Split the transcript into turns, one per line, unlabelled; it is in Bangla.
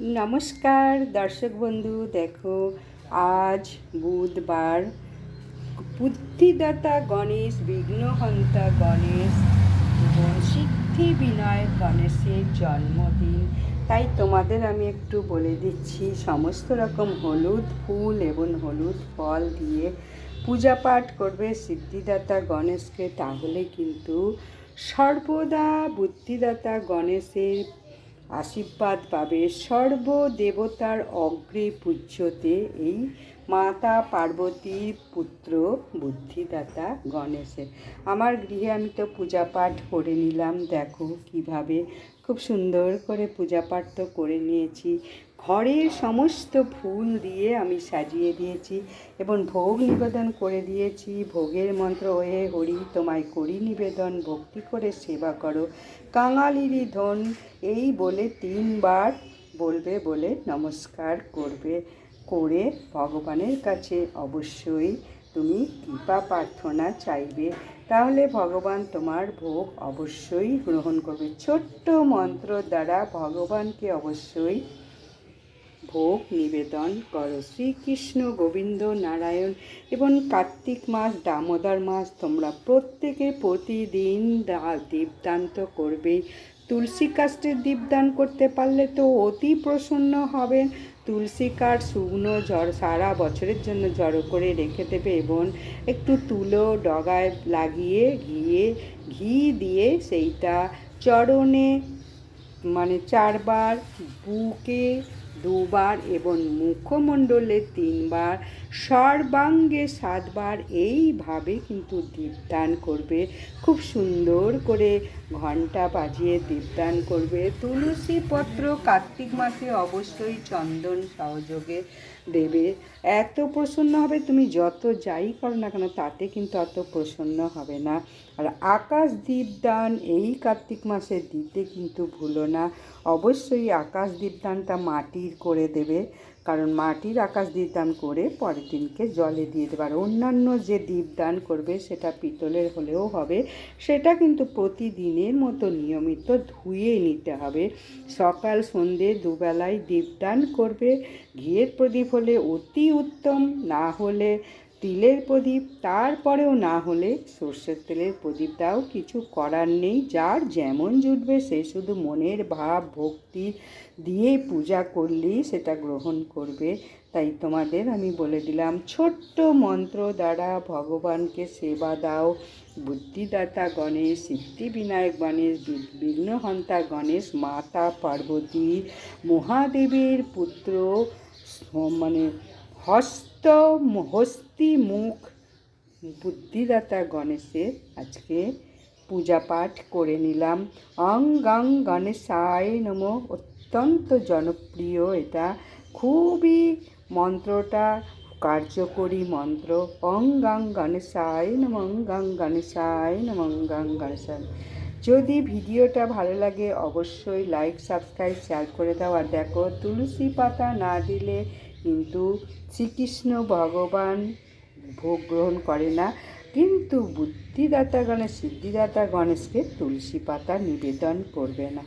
নমস্কার, দর্শক বন্ধু, দেখো আজ বুধবার। বুদ্ধিদাতা গণেশ, বিঘ্নহন্তা গণেশ এবং সিদ্ধি বিনায়ক গণেশের জন্মদিন। তাই তোমাদের আমি একটু বলে দিচ্ছি, সমস্ত রকম হলুদ ফুল এবং হলুদ ফল দিয়ে পূজা পাঠ করবে সিদ্ধিদাতা গণেশকে। তাহলে কিন্তু সর্বদা বুদ্ধিদাতা গণেশের আশীর্বাদ পাবে। সর্বদেবতার অগ্রে পূজ্যতে এই মাতা পার্বতীর পুত্র, বুদ্ধিদাতা গণেশের আমার গৃহে আমি তো পূজা পাঠ করে নিলাম, দেখো কীভাবে। খুব সুন্দর করে পূজা পাঠ তো করে নিয়েছি। ঘরের সমস্ত ফুল দিয়ে আমি সাজিয়ে দিয়েছি এবং ভোগ নিবেদন করে দিয়েছি। ভোগের মন্ত্র হয়ে হরি, তোমায় করি নিবেদন, ভক্তি করে সেবা করো। কাঙালিরই ধন, এই বলে তিনবার বলবে বলে নমস্কার করবে। করে ভগবানের কাছে অবশ্যই তুমি কৃপা প্রার্থনা চাইবে। তাহলে ভগবান তোমার ভোগ অবশ্যই গ্রহণ করবে। ছোট্ট মন্ত্র দ্বারা ভগবানকে অবশ্যই ভোগ নিবেদন করো। শ্রীকৃষ্ণ গোবিন্দ নারায়ণ এবং কার্তিক মাস, দামোদর মাস তোমরা প্রত্যেকে প্রতিদিন দা- দীপদান্ত করবে তুলসী কাষ্ঠের দীপদান করতে পারলে তো অতি প্রসন্ন হবেন। তুলসী কাঠ শুকনো জড় সারা বছরের জন্য জড়ো করে রেখে দেবে এবং একটু তুলো ডগায় লাগিয়ে ঘিয়ে ঘি দিয়ে সেইটা চরণে মানে চারবার বুকে দুবার এবং মুখমণ্ডলে তিনবার, সর্বাঙ্গে সাতবার এইভাবে কিন্তু দীপদান করবে। খুব সুন্দর করে ঘণ্টা বাজিয়ে দীপদান করবে। তুলসী পত্র কার্তিক মাসে অবশ্যই চন্দন সহযোগে দেবে। এত প্রসন্ন হবে, তুমি যত যাই করো না কেন, তাতে কিন্তু অত প্রসন্ন হবে না। আর আকাশ দীপদান এই কার্তিক মাসে দিতে কিন্তু ভুলো না। অবশ্যই আকাশ দীপদানটা মাটির করে দেবে। কারণ মাটির আকাশ দীপদান করে পরের দিনকে জলে দিয়ে দেবে। আর অন্যান্য যে দীপদান করবে, সেটা পিতলের হলেও হবে। সেটা কিন্তু প্রতিদিনের মতো নিয়মিত ধুয়ে নিতে হবে। সকাল, সন্ধে, দুবেলায় দীপদান করবে। ঘিয়ের প্রদীপ হলে অতি উত্তম। না হলে তিলের প্রদীপ, তারপরেও না হলে সর্ষের তেলের প্রদীপ দাও কিছু করার নেই। যার যেমন জুটবে, সে শুধু মনের ভাব, ভক্তি দিয়ে পূজা করলেই সেটা গ্রহণ করবে। তাই তোমাদের আমি বলে দিলাম, ছোট্ট মন্ত্র দ্বারা ভগবানকে সেবা দাও। বুদ্ধিদাতা গণেশ, সিদ্ধিবিনায়ক গণেশ বিঘ্নহন্তা গণেশ, মাতা পার্বতী, মহাদেবের পুত্র মানে হস্ত হস্তি মুখ বুদ্ধিদাতা গণেশের আজকে পূজা পাঠ করে নিলাম। অং গং গণেশায় নম। অত্যন্ত জনপ্রিয় এটা। খুবই মন্ত্রটা, কার্যকরী মন্ত্র। অং গং গণেশায় নম, অং গং গণেশায় নম, অং গং গণেশায় যদি ভিডিওটা ভালো লাগে, অবশ্যই লাইক সাবস্ক্রাইব শেয়ার করে দাও। আর দেখো, তুলসী পাতা না দিলে কিন্তু শ্রীকৃষ্ণ ভগবান ভোগ গ্রহণ করে না। কিন্তু বুদ্ধিদাতা গণেশ, সিদ্ধিদাতা গণেশকে তুলসী পাতা নিবেদন করবে না।